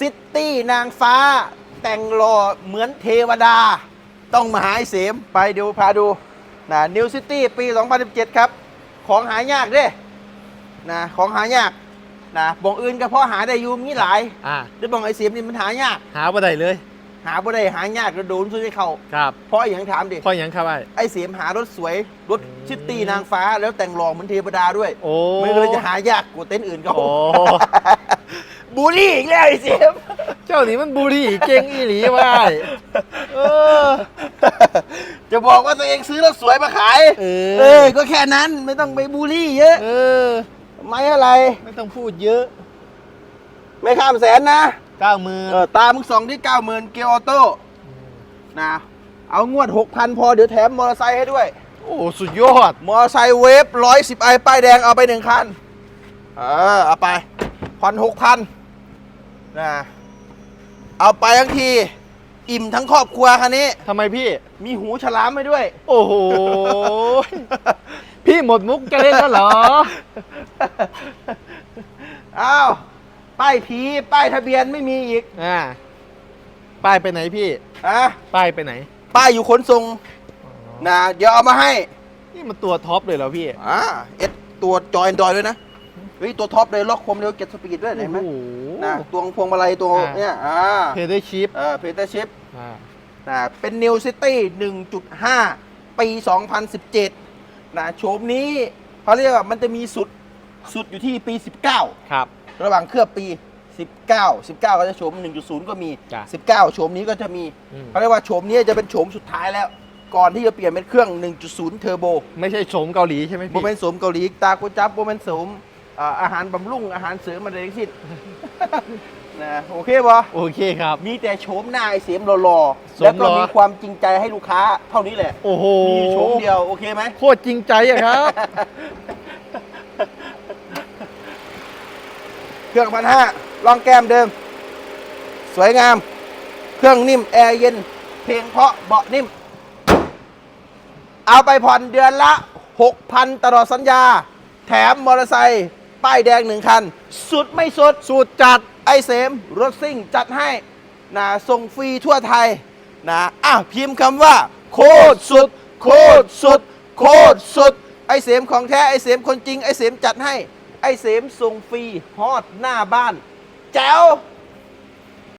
ซิตี้นางฟ้า แต่งหล่อเหมือนเทวดา ต้องมาหาไอ้เสมไปดูพาดูนะนิวซิตี้ปี 2017 ครับ ของหายากเด้นะของหายากนะบองอื่นก็เพราะหาได้อยู่มีหลายอ่าแต่บองไอ้เสมนี่มันหายาก หาบ่ได้เลย หาบ่ได้หายากแล้วโดนซื้อให้เขาครับเพราะอย่างถามดิพ่อหยังครับไอ้ไอ้เสียมหารถสวยรถชิตตี้นางฟ้าแล้วแต่งหล่อเหมือนเทวดาด้วยโอ้มันก็เลยจะหายากกว่าเต็นท์อื่นเขา โอ้ บูลลี่อีกแล้วไอ้เสียมเจ้านี่มันบุหรี่เก่งอีหลีว่ะเออ จะบอกว่าตัวเองซื้อรถสวยมาขายเอเออ อก็แค่นั้นไม่ต้องไปบูลลี่เยอะเออ ไม่อะไร ไม่ต้องพูดเยอะไม่ข้ามแสนนะ เก้าหมื่นเออตามึงสองที่เก้าหมื่นเกียร์ออโต้นะ เอางวดหกพันพอเดี๋ยวแถมมอเตอร์ไซค์ให้ด้วย โอ้สุดยอด มอเตอร์ไซค์เวฟร้อยสิบไอป้ายแดงเอาไปหนึ่งคัน เออ เอาไป ผ่อนหกพันนะเอาไปทั้งที อิ่มทั้งครอบครัวคันนี้ ทำไมพี่ มีหูฉลามให้ด้วย โอ้โห พี่หมดมุกจะเล่นแล้วเหรอ อ้าวป้ายผีป้ายทะเบียนไม่มีอีกอ่าป้ายไปไหนพี่ อะป้ายไปไหน ป้ายอยู่ขนส่งนะเดี๋ยวเอามาให้ นี่มันตัวท็อปเลยเหรอพี่ อ่าเอ็ดตัวจอยดอยด้วยนะเฮ้ยตัวท็อปเลยล็อกความเร็วเจ็ดสปีดด้วยเห็นไหมโอ้โห นะตัวพวงมาลัยตัวอ่า เนี่ยอ่าเพย์ได้ชิปเออเพเตอร์ชิปอ่านะเป็นนิวซิตี้1.5 ปี 2017นะโฉมนี้เขาเรียกว่ามันจะมีสุดสุดอยู่ที่ปี 19 ครับ ระหว่างเคลือบปี 19 19 ก็จะโฉม1.0 ก็มี จ้ะ 19โฉมนี้ก็จะมีอืมเขาเรียกว่าโฉมนี้จะเป็นโฉมสุดท้ายแล้ว ก่อนที่จะเปลี่ยนเป็นเครื่อง 1.0 เทอร์โบ ไม่ใช่โฉมเกาหลีใช่ไหมโมพี่ เมนต์สมเกาหลีตากุจับโมเมนต์สม อ่าอาหารบำรุงอาหารเสริมอะไรทั้งสิ้นนะโอเคปะโอเคครับ มีแต่โฉมหน้าไอ้เสียมหล่อสๆแล้วมก็หล่อมีความจริงใจให้ลูกค้าเท่านี้แหละ โอ้โหมีโฉมเดียวโอเคไหมโคตรจริงใจอะครับ เครื่องพันห้าลองแก้มเดิม สวยงาม เครื่องนิ่มแอร์เย็น เพลงเพราะเบาะนิ่ม เอาไปผ่อนเดือนละ 6,000 ตลอดสัญญา แถมมอเตอร์ไซค์ ป้ายแดงหนึ่งคัน สุดไม่สุดสูตรจัดไอเสมรถซิ่งจัดให้นะส่งฟรีทั่วไทยนะอะพิมพ์คำว่า โคตรสุด โคตรสุด โคตรสุด ไอเสมของแท้ ไอเสมคนจริง ไอเสมจัดให้ ไอเสมส่งฟรีฮอดหน้าบ้าน แจ๋ว